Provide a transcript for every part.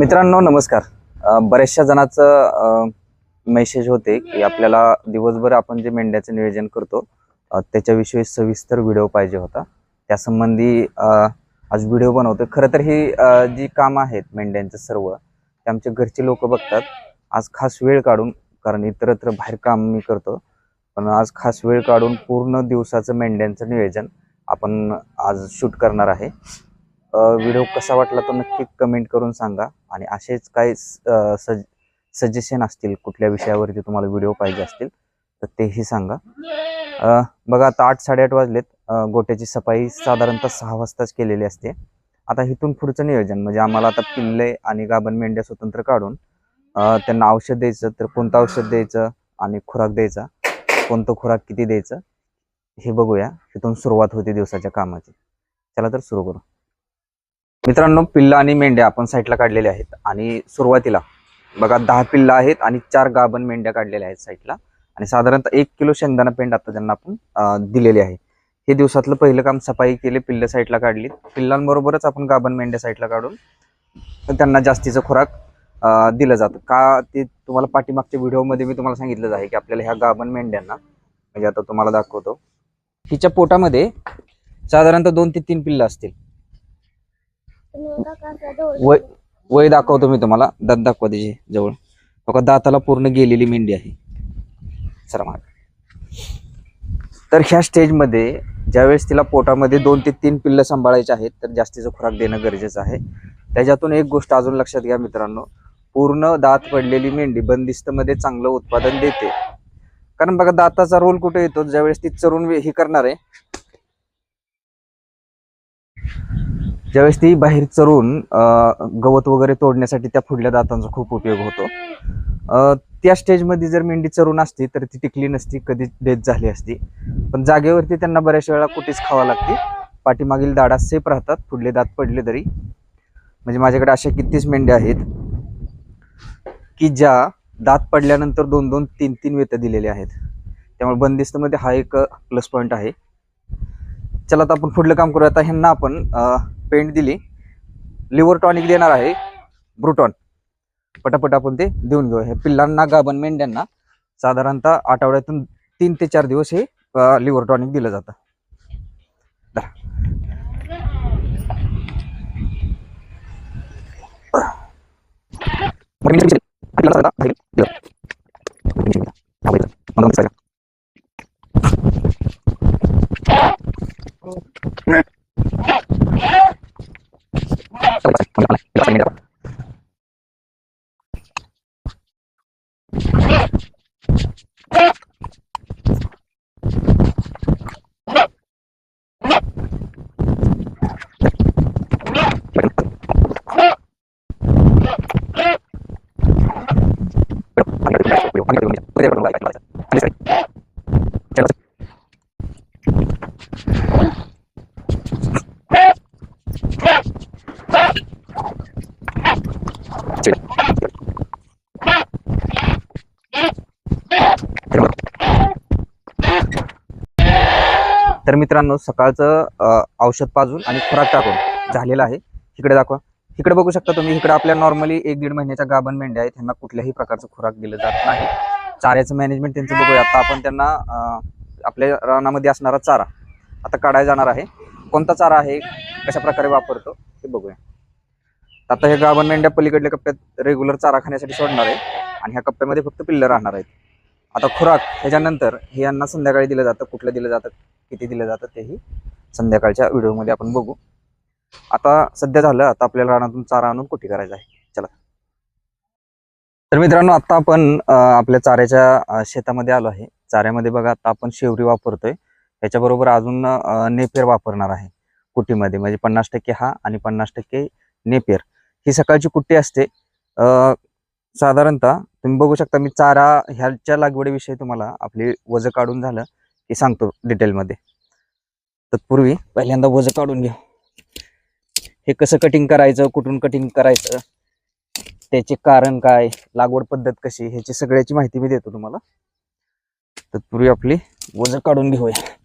मित्रांनो नमस्कार. बऱ्याचशा जणांचं मेसेज होते की आपल्याला दिवसभर आपण जे मेंढ्याचं नियोजन करतो त्याच्याविषयी सविस्तर व्हिडिओ पाहिजे होता. त्यासंबंधी आज व्हिडिओ बनवतो खरं तर ही जी कामं आहेत मेंढ्यांचं सर्व ते आमचे घरचे लोक बघतात. आज खास वेळ काढून कारण इतरत्र बाहेर काम मी करतो पण आज खास वेळ काढून पूर्ण दिवसाचं मेंढ्यांचं नियोजन आपण आज शूट करणार आहे. व्हिडिओ कसा वाटला तो नक्की कमेंट करून सांगा. आणि असेच काही सज सजेशन असतील कुठल्या विषयावरती तुम्हाला व्हिडिओ पाहिजे असतील तर तेही सांगा. बघा आता आठ साडेआठ वाजलेत. गोट्याची सफाई साधारणतः सहा वाजताच केलेली असते. आता इथून पुढचं नियोजन म्हणजे आम्हाला आता पिल्ले आणि गाभण मेंढ्या स्वतंत्र काढून त्यांना औषध द्यायचं तर कोणतं औषध द्यायचं आणि खुराक द्यायचा कोणतं खुराक किती द्यायचं हे बघूया. इथून सुरुवात होते दिवसाच्या कामाची. चला तर सुरू करू. मित्रांनो पिल्ला आणि मेंढ्या आपण साईडला काढलेल्या आहेत. आणि सुरुवातीला बघा दहा पिल्ला आहेत आणि चार गाभण मेंढ्या काढलेल्या आहेत साईडला आणि साधारणतः एक किलो शेंगदाणा पेंड आता त्यांना आपण दिलेली आहे. हे दिवसातलं पहिलं काम सफाई केले पिल्ल साईडला काढली. पिल्लांबरोबरच आपण गाभण मेंढ्या साईडला काढून त्यांना जास्तीचं खुराक दिलं जातं. का ते तुम्हाला पाठीमागच्या व्हिडिओमध्ये मी तुम्हाला सांगितलंच आहे की आपल्याला ह्या गाभण मेंढ्यांना म्हणजे आता तुम्हाला दाखवतो. हिच्या पोटामध्ये साधारणतः दोन ते तीन पिल्लं असतील. वय वय दाखवतो मी तुम्हाला. दात दाखवा त्याची जवळ. बघा दाताला पूर्ण गेलेली मेंढी आहे. सर माग. तर ह्या स्टेजमध्ये ज्यावेळेस तिला पोटामध्ये दोन ते तीन पिल्लं सांभाळायचे आहेत तर जास्तीचं खुराक देणं गरजेचं आहे. त्याच्यातून एक गोष्ट अजून लक्षात घ्या मित्रांनो. पूर्ण दात पडलेली मेंढी बंदिस्तमध्ये चांगलं उत्पादन देते. कारण बघा दाताचा रोल कुठे येतो? ज्यावेळेस ती चरून हे करणार आहे ज्यावेळेस ती बाहेर चरून गवत वगैरे तोडण्यासाठी त्या फुडल्या दातांचा खूप उपयोग होतो. त्या स्टेजमध्ये जर मेंढी चरून असती तर ती टिकली नसती कधी डेथ झाली असती. पण जागेवरती त्यांना बऱ्याच वेळा कुठेच खावा लागते. पाठीमागील दाडा सेफ राहतात पुढले दात पडले तरी. म्हणजे माझ्याकडे अशा कितीच मेंढ्या आहेत की ज्या दात पडल्यानंतर दोन दोन तीन तीन वेत दिलेले आहेत. त्यामुळे बंदिस्तमध्ये हा एक प्लस पॉईंट आहे. चला आता आपण पुढलं काम करूया. आता ह्यांना आपण पेंट दिली. लिव्हर टॉनिक देणार आहे. ब्रुटॉन. पटापट आपण ते देऊन घेऊ. हे पिल्लांना गाभण मेंढ्यांना साधारणतः आठवड्यातून तीन ते चार दिवस हे लिव्हर टॉनिक दिलं जातं. धरा. तर मित्रांनो सकाळचं औषध पाजून आणि खुराक टाकून झालेलं आहे. इकडे दाखवा. इकडे बघू शकता तुम्ही इकडे आपल्या नॉर्मली एक दीड महिन्याच्या गाभण मेंढ्या आहेत. त्यांना कुठल्याही प्रकारचं खुराक दिलं जात नाही. चाऱ्याचं मॅनेजमेंट त्यांचं बघूया. आता आपण त्यांना आपल्या रानामध्ये असणारा चारा आता काढायला जाणार आहे. कोणता चारा आहे? कशा प्रकारे वापरतो? ते बघूया. आता हे गाभण मेंढ्या पलीकडल्या कप्प्यात रेग्युलर चारा खाण्यासाठी सोडणार आहे. आणि ह्या कप्प्यामध्ये फक्त पिल्लं राहणार आहेत. आता खुराक ह्याच्यानंतर हे यांना संध्याकाळी दिलं जातं. कुठलं दिलं जातं? किती दिलं जातं? तेही संध्याकाळच्या व्हिडिओमध्ये आपण बघू. आता सध्या झालं. आता आपल्याला रानातून चारा आणून कुठे करायचा आहे. चला. तर मित्रांनो आता आपण आपल्या चाऱ्याच्या शेतामध्ये आलो आहे. चाऱ्यामध्ये बघा आता आपण शेवरी वापरतोय. त्याच्याबरोबर अजून नेपेर वापरणार आहे. कुटीमध्ये. म्हणजे पन्नास टक्के हा आणि पन्नास टक्के नेपेर. ही सकाळची कुट्टी असते. अं, साधारणतः तुम्ही बघू शकता मी चारा ह्याच्या लागवडीविषयी तुम्हाला आपली वजं काढून झालं की सांगतो डिटेलमध्ये तत्पूर्वी पहिल्यांदा वजं काढून घ्या हे कसं कटिंग करायचं कुठून कटिंग करायचं त्याचे कारण काय लागवड पद्धत कशी ह्याची सगळ्याची माहिती मी देतो तुम्हाला. तत्पूर्वी आपली वजन काढून घेऊया.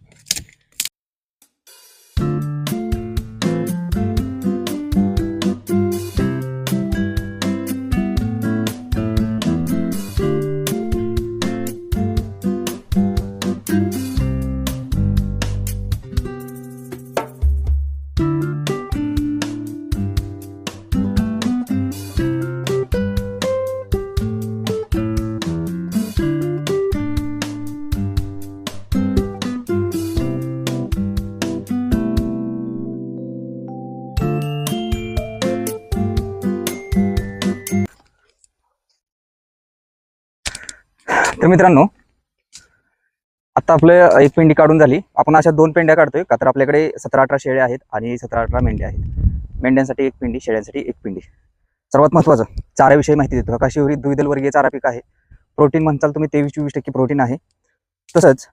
तर मित्रांनो आता आपलं एक पेंडी काढून झाली. आपण अशा दोन पेंड्या काढतोय का तर आपल्याकडे सतरा अठरा शेळ्या आहेत आणि सतरा अठरा मेंढ्या आहेत. मेंढ्यांसाठी एक पिंडी शेळ्यांसाठी एक पिंडी. सर्वात महत्त्वाचं चाऱ्याविषयी माहिती देतो. काशीवरी द्विदल वर्गीय चारा पीक आहे. प्रोटीन म्हणताल तुम्ही तेवीस चोवीस टक्के प्रोटीन आहे. तसंच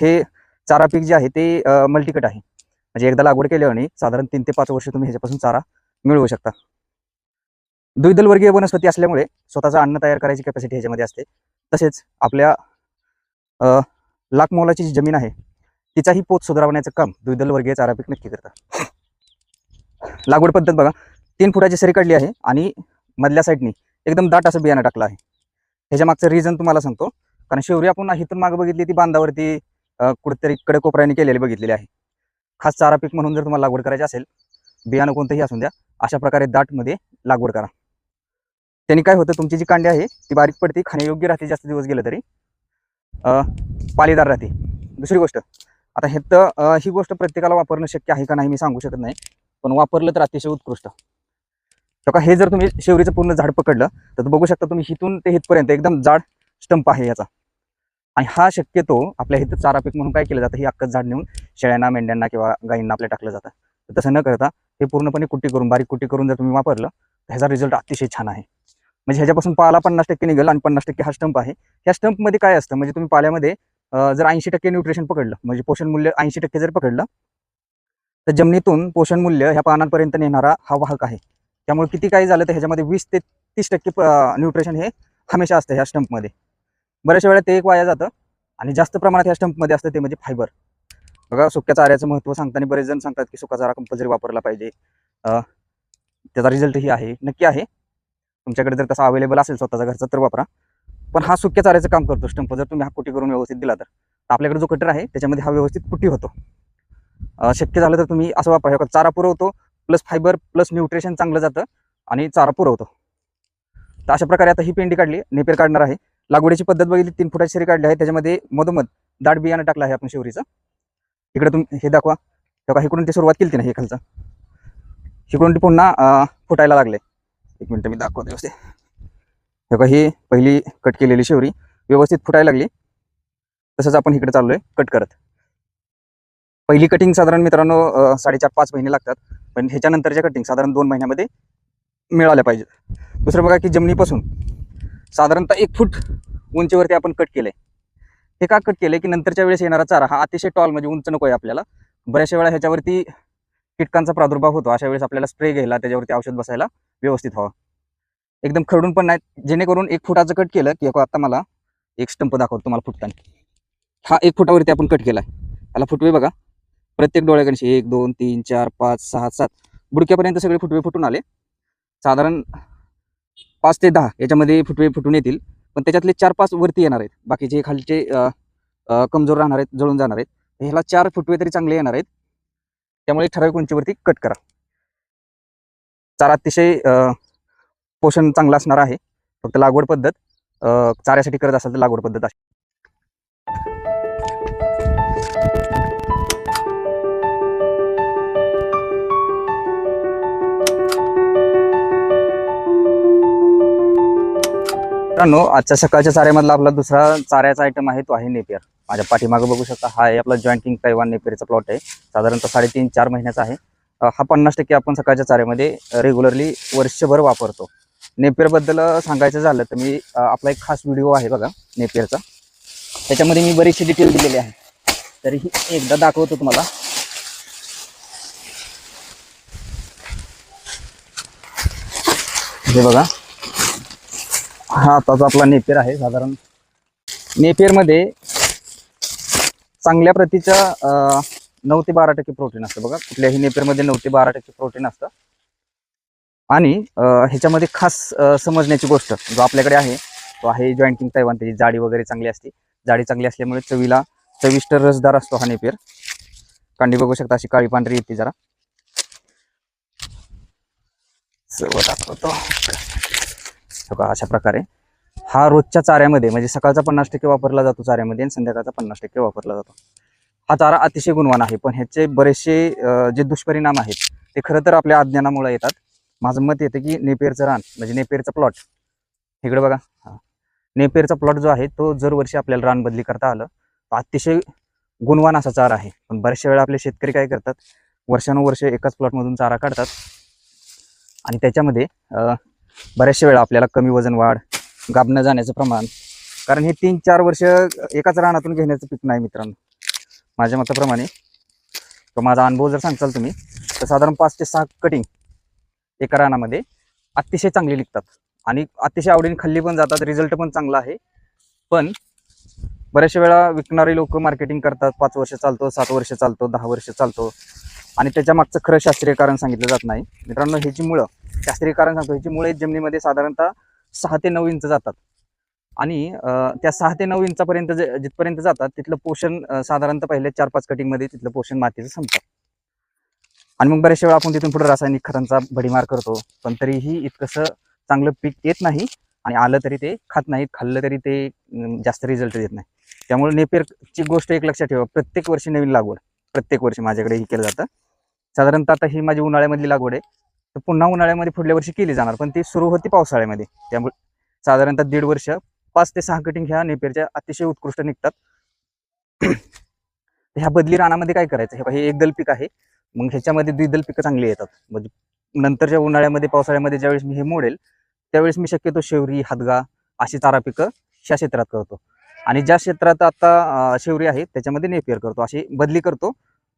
हे चारा पीक जे आहे ते मल्टीकट आहे. म्हणजे एकदा लागवड केल्याने साधारण तीन ते पाच वर्ष तुम्ही ह्याच्यापासून चारा मिळवू शकता. द्विदल वर्गीय वनस्पती असल्यामुळे स्वतःचं अन्न तयार करायची कॅपॅसिटी ह्याच्यामध्ये असते. तसेच आपल्या लाखमोलाची लाख मोलाची जी जमीन आहे तिचाही पोत सुधारवण्याचं काम द्विदल वर्गीय चारा पीक नक्की करतात लागवड पद्धत बघा तीन फुटाची सरी काढली आहे आणि मधल्या साईडनी एकदम दाट असं बियाणं टाकलं आहे. ह्याच्या मागचं रिझन तुम्हाला सांगतो कारण शेवरी आपण इथून मागं बघितली ती बांधावरती कुठेतरी कडे कोपऱ्याने केलेली बघितलेली आहे. खास चारा पीक म्हणून जर तुम्हाला लागवड करायची असेल बियाणं कोणतंही असून द्या अशा प्रकारे दाटमध्ये लागवड करा. त्यांनी काय होतं तुमची जी कांडी आहे ती बारीक पडते खाण्यायोग्य राहते जास्त दिवस गेलं तरी. अ, राहते. दुसरी गोष्ट आता हे तर ही गोष्ट प्रत्येकाला वापरणं शक्य आहे का नाही मी सांगू शकत नाही पण वापरलं तर अतिशय उत्कृष्ट. तर का हे जर तुम्ही शेवरीचं पूर्ण झाड पकडलं तर बघू शकता तुम्ही हिथून ते हितपर्यंत एकदम जाड स्टंप आहे याचा. आणि हा शक्यतो आपल्या इथं चारा पीक म्हणून काय केलं जातं हे अख्खं झाड नेऊन शेळ्यांना मेंढ्यांना किंवा गायींना आपल्या टाकलं जातं. तर तसं न करता हे पूर्णपणे कुट्टी करून बारीक कुट्टी करून जर तुम्ही वापरलं तर ह्याचा रिझल्ट अतिशय छान आहे. म्हणजे ह्याच्यापासून पाला पन्नास टक्के निघेल आणि पन्नास टक्के हा स्टंप आहे. ह्या स्टंपमध्ये काय असतं? म्हणजे तुम्ही पाल्यामध्ये जर ऐंशी टक्के न्यूट्रिशन पकडलं म्हणजे पोषण मूल्य ऐंशी टक्के जर पकडलं तर जमिनीतून पोषण मूल्य ह्या पानांपर्यंत नेणारा हा वाहक आहे. त्यामुळे किती काही झालं तर ह्याच्यामध्ये वीस ते तीस टक्के न्यूट्रिशन हे हमेशा असतं ह्या स्टंपमध्ये बऱ्याचशा वेळा ते एक वाया जातं आणि जास्त प्रमाणात ह्या स्टंपमध्ये असतं ते म्हणजे फायबर बघा सुक्या चाऱ्याचं महत्त्व सांगताना बरेच जण सांगतात की सुका चारा कंपल्सरी वापरला पाहिजे. त्याचा त्याचा रिझल्टही आहे नक्की आहे. तुमच्याकडे जर तसा अवेलेबल असेल स्वतःचा घरचा तर वापरा. पण हा सुक्या चाऱ्याचं काम करतो स्टंप जर तुम्ही हा कुटी करून व्यवस्थित दिला तर. आपल्याकडे जो कटर आहे त्याच्यामध्ये हा व्यवस्थित कुटी होतो. शक्य झालं तर तुम्ही असं वापरा. चारा पुरवतो प्लस फायबर प्लस न्यूट्रिशन चांगलं जातं आणि चारा पुरवतो. तर अशा प्रकारे आता ही पेंडी काढली नेपेर काढणार आहे. लागवडीची पद्धत बघितली तीन फुटाची सरी काढली आहे. त्याच्यामध्ये मधोमध दाट बियाणं टाकलं आहे आपण शिवरीचं. इकडे तुम्ही हे दाखवा. तेव्हा इकडून ते सुरुवात केली ना हे खालचं. इकडून ते पुन्हा फुटायला लागले. एक मिनटं मी दाखवतो व्यवस्थित. हे बघा ही पहिली कट केलेली शेवरी व्यवस्थित फुटायला लागली. तसंच आपण इकडे चाललोय कट करत. पहिली कटिंग साधारण मित्रांनो साडेचार पाच महिने लागतात. पण ह्याच्यानंतरच्या कटिंग साधारण दोन महिन्यामध्ये मिळाल्या पाहिजेत. दुसरं बघा की जमिनीपासून साधारणतः एक फूट उंचीवरती आपण कट केलंय. हे का कट केलंय? की नंतरच्या वेळेस येणारा चारा हा अतिशय टॉल म्हणजे उंच नको आहे आपल्याला. बऱ्याचशा वेळा ह्याच्यावरती कीटकांचा प्रादुर्भाव होतो. अशा वेळेस आपल्याला स्प्रे घ्यायला त्याच्यावरती औषध बसायला व्यवस्थित हवं. एकदम खरडून पण नाही जेणेकरून एक फुटाचं कट केलं की आता मला एक स्टंप दाखवतो तुम्हाला फुटताना. हा एक फुटावरती आपण कट केलाय. त्याला फुटवे बघा. प्रत्येक डोळ्याकडे एक दोन तीन चार पाच सहा सात. बुडक्यापर्यंत सगळे फुटवे फुटून आले. साधारण पाच ते दहा याच्यामध्ये फुटवे फुटून येतील. पण त्याच्यातले चार पाच वरती येणार आहेत. बाकीचे खालचे कमजोर राहणार आहेत जळून जाणार आहेत. ह्याला चार फुटवे तरी चांगले येणार आहेत. त्यामुळे ठराविक उंचीवरती कट करा. चारा अतिशय पोषण चांगलं असणार आहे. फक्त लागवड पद्धत चाऱ्यासाठी करत असाल तर लागवड पद्धत अशी. मित्रांनो आजच्या सकाळच्या चाऱ्यामधला आपला दुसरा चाऱ्याचा आयटम आहे तो आहे नेपियर. माझ्या पाठीमागं बघू शकता हा आहे आपला जॉईंट किंग कैवान नेपियरचा प्लॉट आहे. साधारणतः साडेतीन चार महिन्याचा आहे. हा पन्नास टक्के आपण सकाळच्या चाऱ्यामध्ये रेग्युलरली वर्षभर वापरतो. नेपियरबद्दल सांगायचं झालं तर मी आपला एक खास व्हिडिओ आहे बघा नेपियरचा. त्याच्यामध्ये मी बरीचशी डिटेल दिलेली आहे. तरीही एकदा दाखवतो तुम्हाला. हे बघा. हा आताचा आपला नेपियर आहे साधारण. नेपियरमध्ये चांगल्या प्रतीच्या नऊ ते बारा टक्के प्रोटीन असतं बघा. कुठल्याही नेपेरमध्ये नऊ ते बारा टक्के प्रोटीन असतं. आणि ह्याच्यामध्ये खास समजण्याची गोष्ट जो आपल्याकडे आहे तो आहे जॉईंट किंग तैवान. त्याची जाडी वगैरे चांगली असते. जाडी चांगली असल्यामुळे चवीला चविष्ट रसदार असतो हा नेपेर. कांडी बघू शकता अशी काळी पांढरी येते जरा. सर्व दाखवतो अशा प्रकारे. हा रोजच्या चाऱ्यामध्ये म्हणजे सकाळचा पन्नास टक्के वापरला जातो चाऱ्यामध्ये आणि संध्याकाळचा पन्नास टक्के वापरला जातो. हा चारा अतिशय गुणवान आहे. पण ह्याचे बरेचसे जे दुष्परिणाम आहेत ते खरं तर आपल्या अज्ञानामुळे येतात. माझं मत येतं की नेपेरचं रान म्हणजे नेपेरचा प्लॉट इकडे बघा. हां. नेपेरचा प्लॉट जो आहे तो जर वर्षी आपल्याला रान बदली करता आलं. तर अतिशय गुणवान असा चारा आहे. पण बऱ्याचशा वेळा आपले शेतकरी काय करतात वर्षानुवर्ष एकाच प्लॉटमधून चारा काढतात. आणि त्याच्यामध्ये बऱ्याचशा वेळा आपल्याला कमी वजन वाढ गाबणं जाण्याचं प्रमाण कारण हे तीन चार वर्ष एकाच रानातून घेण्याचं पीक नाही मित्रांनो. माझ्या मताप्रमाणे. किंवा माझा अनुभव जर सांगताल तुम्ही तर साधारण पाच ते सहा कटिंग एका रानामध्ये अतिशय चांगली निघतात. आणि अतिशय आवडीने खाल्ली पण जातात रिझल्ट पण चांगला आहे. पण बऱ्याचशा वेळा विकणारे लोक मार्केटिंग करतात पाच वर्ष चालतो सात वर्ष चालतो दहा वर्ष चालतो. आणि त्याच्या मागचं खरं शास्त्रीय कारण सांगितलं जात नाही. मित्रांनो ह्याची मुळं शास्त्रीय कारण सांगतो ह्याची मुळे जमिनीमध्ये साधारणतः सहा ते नऊ इंच जातात. आणि त्या सहा ते नऊ इंचापर्यंत जिथपर्यंत जातात तिथलं पोषण साधारणतः पहिल्या चार पाच कटिंगमध्ये तिथलं पोषण मातीचं संपतं. आणि मग बऱ्याचशा वेळा आपण तिथून पुढे रासायनिक खतांचा भडीमार करतो. पण तरीही इतकंसं चांगलं पीक येत नाही आणि आलं तरी ते खात नाहीत खाल्लं तरी ते जास्त रिझल्ट देत नाही. त्यामुळे नेपेरची गोष्ट एक लक्षात ठेवा. प्रत्येक वर्षी नवीन लागवड. प्रत्येक वर्षी माझ्याकडे ही केलं जातं. साधारणतः आता ही माझी उन्हाळ्यामधली लागवड आहे. तर पुन्हा उन्हाळ्यामध्ये पुढल्या वर्षी केली जाणार पण ती सुरू होती पावसाळ्यामध्ये. त्यामुळे साधारणतः दीड वर्ष पाच ते सहा कटिंग ह्या नेपेरच्या अतिशय उत्कृष्ट निघतात. ह्या बदली रानामध्ये काय करायचं? हे एकदल पीक आहे. मग ह्याच्यामध्ये द्विदल पिकं चांगली येतात. म्हणजे नंतरच्या उन्हाळ्यामध्ये पावसाळ्यामध्ये ज्यावेळेस मी हे मोडेल त्यावेळेस मी शक्यतो शेवरी हादगा अशी चारा पिकं ह्या क्षेत्रात करतो. आणि ज्या क्षेत्रात आता शेवरी आहे त्याच्यामध्ये नेपियर करतो. अशी बदली करतो.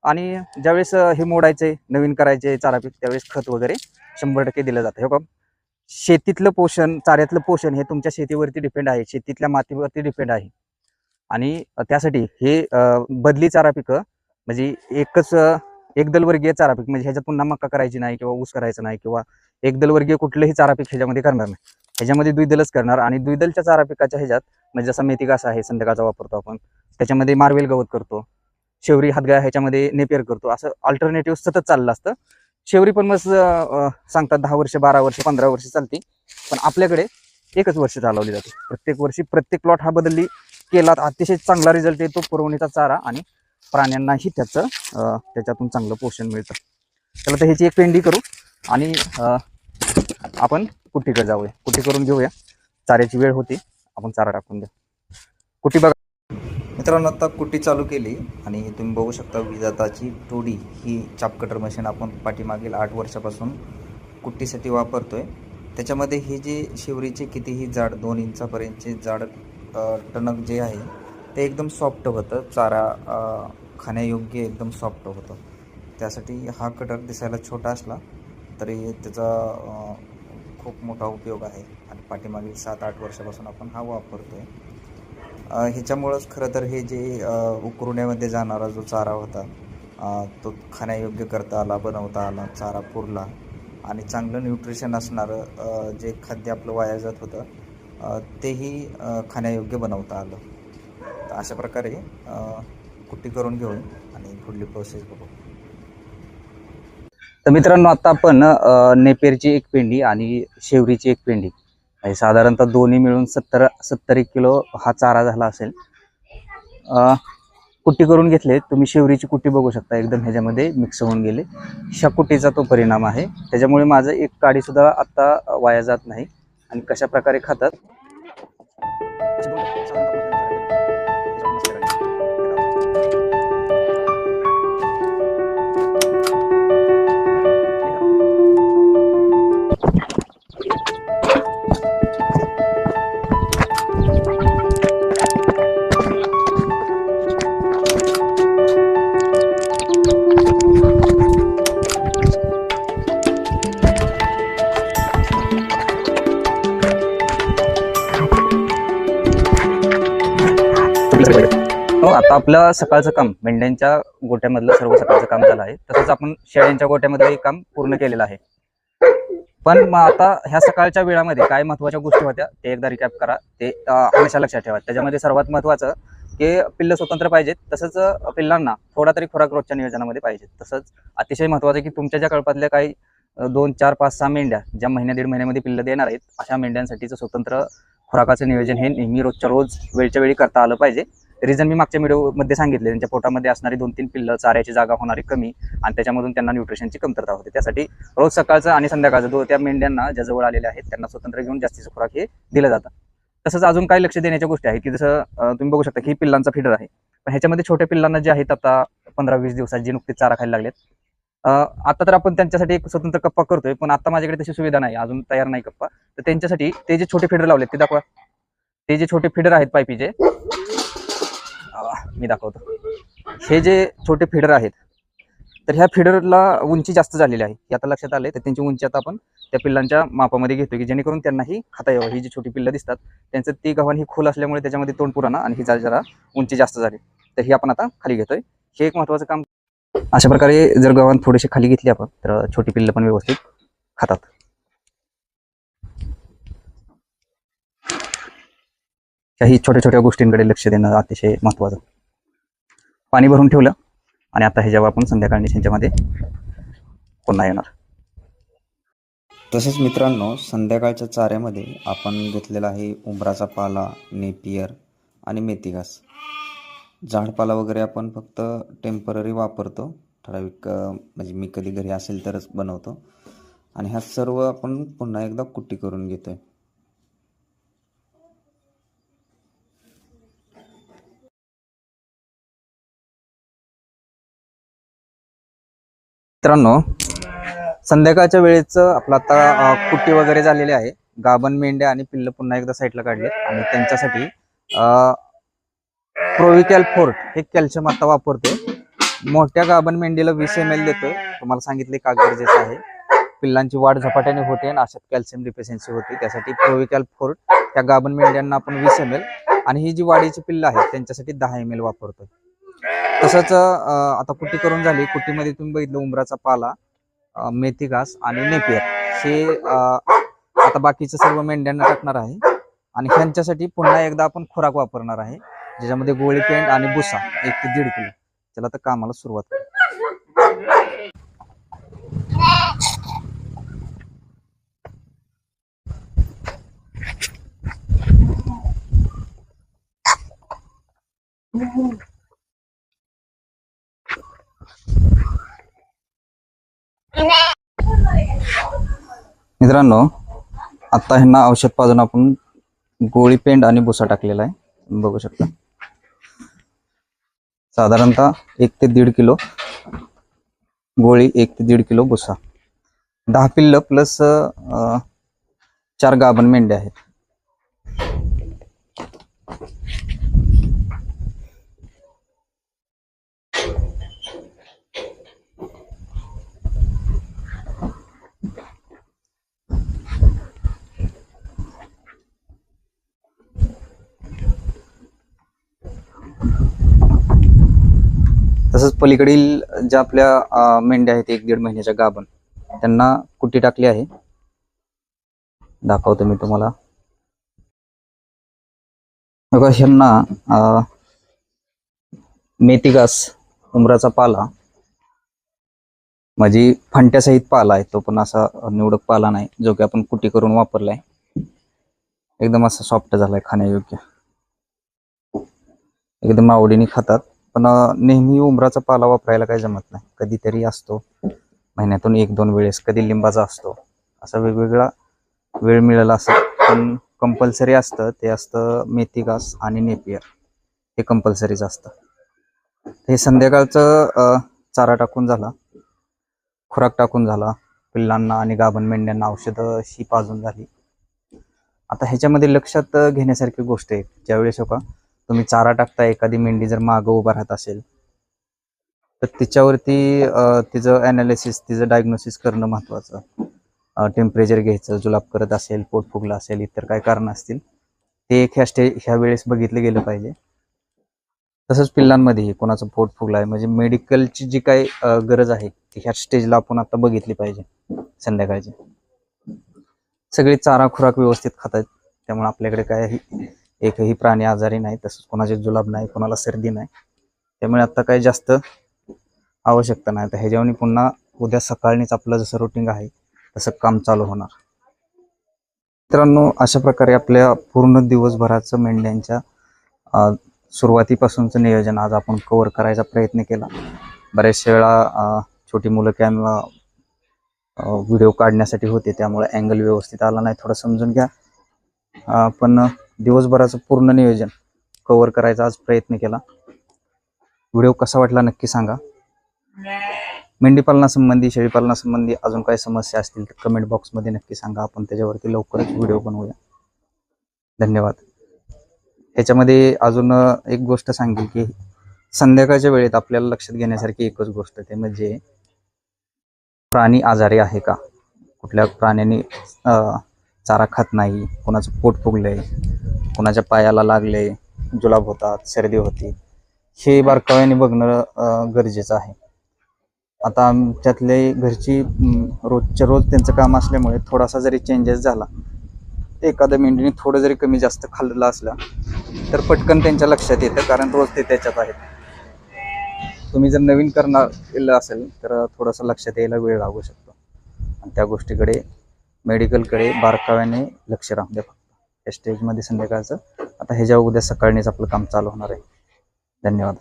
आणि ज्यावेळेस हे मोडायचे नवीन करायचे चारा पीक त्यावेळेस खत वगैरे शंभर टक्के दिलं जातं. हे बघा शेतीतलं पोषण चाऱ्यातलं पोषण हे तुमच्या शेतीवरती डिपेंड आहे. शेतीतल्या मातीवरती डिपेंड आहे. आणि त्यासाठी हे बदली चारा पिकं म्हणजे एकच एक एकदलवर्गीय चारा पीक म्हणजे ह्याच्यात पुन्हा मक्का करायची नाही किंवा ऊस करायचा नाही किंवा एकदलवर्गीय कुठलंही चारा पीक ह्याच्यामध्ये करणार नाही. ह्याच्यामध्ये द्विदलच करणार आणि द्विदलच्या चारा पिकाच्या ह्याच्यात म्हणजे जसा मेथी घास आहे संध्याकाळचा वापरतो आपण त्याच्यामध्ये मार्वेल गवत करतो शेवरी हातगाय ह्याच्यामध्ये नेपियर करतो असं अल्टरनेटिव्ह सतत चाललं असतं. शेवरी पण मग सांगतात दहा वर्ष बारा वर्ष पंधरा वर्ष चालते. पण आपल्याकडे एकच वर्ष चालवली जाते. प्रत्येक वर्षी प्रत्येक प्लॉट हा बदलली केला तर अतिशय चांगला रिझल्ट येतो पुरवणीचा चारा आणि प्राण्यांनाही त्याचं त्याच्यातून चांगलं पोषण मिळतं. चला तर ह्याची एक पेंडी करू आणि आपण कुट्टीकडे जाऊया. कुट्टी करून घेऊया. चाऱ्याची वेळ होती. आपण चारा टाकून द्या कुट्टी बघा. मित्रांनो आता कुट्टी चालू केली आणि तुम्ही बघू शकता विजाताची टोडी ही चाप कटर मशीन आपण पाठीमागील आठ वर्षापासून कुट्टीसाठी वापरतो आहे त्याच्यामध्ये ही जी शिवरीची कितीही जाड दोन इंचापर्यंतचे जाड टणक जे आहे ते एकदम सॉफ्ट होतं. चारा खाण्यायोग्य एकदम सॉफ्ट होतं. त्यासाठी हा कटर दिसायला छोटा असला तरी त्याचा खूप मोठा उपयोग आहे. आणि पाठीमागील सात आठ वर्षापासून आपण हा वापरतो आहे ह्याच्यामुळंच खरं तर हे जे उकरुण्यामध्ये जाणारा जो चारा होता तो खाण्यायोग्य करता आला बनवता आला चारा पुरला. आणि चांगलं न्यूट्रिशन असणारं जे खाद्य आपलं वाया जात होतं तेही खाण्यायोग्य बनवता आलं. तर अशा प्रकारे कुट्टी करून घेऊन आणि पुढली प्रोसेस बघू. तर मित्रांनो आता आपण नेपेरची एक पेंडी आणि शेवरीची एक पेंडी हे साधारणतः दोन्ही मिळून सत्तर सत्तर एक किलो हा चारा झाला असेल. कुट्टी करून घेतले. तुम्ही शेवरीची कुट्टी बघू शकता. एकदम ह्याच्यामध्ये मिक्स होऊन गेले. ह्या कुट्टीचा तो परिणाम आहे. त्याच्यामुळे माझं एक काडीसुद्धा आत्ता वाया जात नाही. आणि कशा प्रकारे खातात? आता आपलं सकाळचं काम मेंढ्यांच्या गोट्यामधलं सर्व सकाळचं काम झालं आहे. तसंच आपण शेळ्यांच्या गोट्यामधलं काम पूर्ण केलेलं आहे. पण मग आता ह्या सकाळच्या वेळामध्ये काय महत्त्वाच्या गोष्टी होत्या ते एकदा रिकॅप करा. ते हमेशा लक्षात ठेवा. त्याच्यामध्ये सर्वात महत्वाचं की पिल्ल स्वतंत्र पाहिजेत तसंच पिल्लांना थोडा तरी खुराक रोजच्या नियोजनामध्ये पाहिजे तसंच अतिशय महत्वाचं की तुमच्या ज्या कळपातल्या काही दोन चार पाच सहा मेंढ्या ज्या महिन्या दीड महिन्यामध्ये पिल्ल देणार आहेत अशा मेंढ्यांसाठीचं स्वतंत्र खुराकाचं नियोजन हे नेहमी रोजच्या रोज वेळच्या वेळी करता आलं पाहिजे. रिझन मी मागच्या व्हिडिओमध्ये सांगितले त्यांच्या पोटामध्ये असणारी दोन तीन पिल्लं चाऱ्याची जागा होणारी कमी आणि त्याच्यामधून त्यांना न्यूट्रिशनची कमतरता होते. त्यासाठी रोज सकाळचं आणि संध्याकाळचं दो त्या मेंढ्यांना ज्या जवळ आलेल्या आहेत त्यांना स्वतंत्र घेऊन जास्तीचं खुराक हे दिलं जातं. तसंच अजून काही लक्ष देण्याच्या गोष्टी आहेत की जसं तुम्ही बघू शकता की पिल्लांचा फिडर आहे. पण ह्याच्यामध्ये छोट्या पिल्लांना जे आहेत आता पंधरा वीस दिवसात जे नुकतीच चारा खायला लागलेत आता तर आपण त्यांच्यासाठी एक स्वतंत्र कप्पा करतोय पण आता माझ्याकडे तशी सुविधा नाही अजून तयार नाही कप्पा. तर त्यांच्यासाठी ते जे छोटे फिडर लावलेत ते दाखवा. ते जे छोटे फिडर आहेत पायपीचे मी दाखवतो. हे जे छोटे फिडर आहेत तर ह्या फिडरला उंची जास्त झालेली आहे. हे आता लक्षात आले तर त्यांची उंची आता आपण त्या पिल्लांच्या मापामध्ये घेतो की जेणेकरून त्यांनाही खाता यावं. ही जी छोटी पिल्लं दिसतात त्यांचं ती गव्हाण ही खोल असल्यामुळे त्याच्यामध्ये तोंड पुराणा आणि ही जरा जरा उंची जास्त झाली. तर ही आपण आता खाली घेतोय. हे एक महत्वाचं काम अशा प्रकारे जर गव्हाण थोडेसे खाली घेतली आपण तर छोटी पिल्लं पण व्यवस्थित खातात. काही छोट्या छोट्या गोष्टींकडे लक्ष देणं अतिशय महत्वाचं पाणी भरून ठेवलं. आणि आता हे जेव्हा आपण संध्याकाळी त्यांच्यामध्ये पुन्हा येणार. तसेच मित्रांनो संध्याकाळच्या चाऱ्यामध्ये आपण घेतलेला आहे उंबराचा पाला नेपियर आणि मेथी घास झाडपाला वगैरे आपण फक्त टेंपररी वापरतो. ठराविक म्हणजे मी कधी घरी असेल तरच बनवतो. आणि ह्या सर्व आपण पुन्हा एकदा कुट्टी करून घेतो आहे मित्रांनो संध्याकाळच्या वेळेचं आपलं आता कुट्टी वगैरे झालेली आहे. गाभण मेंढ्या आणि पिल्ल पुन्हा एकदा साईडला काढले आणि त्यांच्यासाठी प्रोविकॅल फोर्ट हे कॅल्शियम आता वापरतोय. मोठ्या गाभण मेंढीला वीस एम एल देतोय. तुम्हाला सांगितले का गरजेचं आहे. पिल्लांची वाढ झपाट्याने होते आणि अशात कॅल्शियम डिफिशियन्सी होती. त्यासाठी प्रोविकॅल फोर्ट त्या गाभण मेंढ्यांना आपण वीस एम एल आणि ही जी वाढीची पिल्लं आहेत त्यांच्यासाठी दहा एम एल वापरतोय. तसंच आता कुट्टी करून झाली. कुट्टीमध्ये तुम्ही बघितलं उंबराचा पाला मेथी घास आणि नेपियर. हे आता बाकीचं सर्व मेंढ्यांना टाकणार आहे. आणि ह्यांच्यासाठी पुन्हा एकदा आपण खुराक वापरणार आहे. ज्याच्यामध्ये गोळी पेंड आणि भुसा एक ते दीड किलो. त्याला तर कामाला सुरुवात करू. मित्रांनो आता ह्यांना औषध पाजून आपण गोळी पेंड आणि भुसा टाकलेला आहे. बघू शकता. साधारणतः एक ते दीड किलो गोळी एक ते दीड किलो भुसा. दहा पिल्ल प्लस चार गाभण मेंढ्या आहेत तसंच पलीकडील ज्या आपल्या मेंढ्या आहेत एक दीड महिन्याच्या गाभण त्यांना कुट्टी टाकली आहे. दाखवतो मी तुम्हाला. बघा ह्यांना अं, मेथी घास उमराचा पाला म्हणजे फांट्यासहित पाला आहे तो पण असा निवडक पाला नाही जो की आपण कुटी करून वापरलाय. एकदम असा सॉफ्ट झालाय खाण्यायोग्य. एकदम आवडीने खातात. पण नेहमी उमराचा पाला वापरायला काही जमत नाही. कधीतरी असतो. महिन्यातून एक दोन वेळेस कधी लिंबाचा असतो. असा वेगवेगळा वेळ मिळाला असं पण कंपल्सरी असतं. ते असतं मेथी घास आणि नेपियर. हे कंपल्सरीच असतं. हे संध्याकाळचं चारा टाकून झाला. खुराक टाकून झाला. पिल्लांना आणि गाभण मेंढ्यांना औषधं ही पाजून झाली. आता ह्याच्यामध्ये लक्षात घेण्यासारखी गोष्ट आहे. ज्यावेळेस हो का तुम्ही चारा टाकता एखादी मेंढी जर मागं उभा राहत असेल तर तिच्यावरती तिचं अनालिसिस तिचं डायग्नोसिस करणं महत्वाचं. टेम्परेचर घ्यायचं जुलाब करत असेल पोट फुगलं असेल इतर काय कारण असतील ते एक ह्या स्टेज ह्या वेळेस बघितलं गेलं पाहिजे. तसंच पिल्लांमध्येही कोणाचं पोट फुगलं आहे म्हणजे मेडिकलची जी काही गरज आहे ती ह्या स्टेजला आपण आता बघितली पाहिजे संध्याकाळची. सगळी चारा खुराक व्यवस्थित खातात त्यामुळे आपल्याकडे काय एकही प्राणी आजारी नाही तसंच कोणाचे जुलाब नाही कोणाला सर्दी नाही. त्यामुळे आत्ता काही जास्त आवश्यकता नाही. तर ह्याच्यावर पुन्हा उद्या सकाळनीच आपलं जसं रुटीन आहे तसं काम चालू होणार. मित्रांनो अशा प्रकारे आपल्या पूर्ण दिवसभराचं मेंढ्यांच्या सुरुवातीपासूनचं नियोजन आज आपण कव्हर करायचा प्रयत्न केला. बऱ्याचशा वेळा छोटी मुलं कॅमेरा व्हिडिओ काढण्यासाठी होते त्यामुळे अँगल व्यवस्थित आला नाही थोडं समजून घ्या. पण दिवसभराचं पूर्ण नियोजन कव्हर करायचा आज प्रयत्न केला. व्हिडिओ कसा वाटला नक्की सांगा. मेंढीपालनासंबंधी शेळीपालनासंबंधी अजून काही समस्या असतील तर कमेंट बॉक्समध्ये नक्की सांगा. आपण त्याच्यावरती लवकरच व्हिडिओ बनवूया. धन्यवाद. ह्याच्यामध्ये अजून एक गोष्ट सांगेल की संध्याकाळच्या वेळेत आपल्याला लक्षात घेण्यासारखी एकच गोष्ट ते म्हणजे प्राणी आजारी आहे का? कुठल्या प्राण्याने चारा खात नाही कोणाचं पोट फुगलंय कोणाच्या पायाला लागले जुलाब होतात सर्दी होती. हे बारकाव्याने बघणं गरजेचं आहे. आता आमच्यातले घरची रोजच्या रोज त्यांचं काम असल्यामुळे थोडासा जरी चेंजेस झाला एखाद्या मेंढीने थोडं जरी कमी जास्त खाल्लेलं असलं तर पटकन त्यांच्या लक्षात येतं कारण रोज ते त्याच्यात आहेत. तुम्ही जर नवीन करणार केलं असेल तर थोडंसं लक्षात यायला वेळ लागू शकतो. आणि त्या गोष्टीकडे मेडिकलकडे बारकाव्याने लक्ष राहून द्या फक्त. या स्टेजमध्ये संध्याकाळचं. आता ह्याच्या उद्या सकाळीच आपलं काम चालू होणार आहे. धन्यवाद.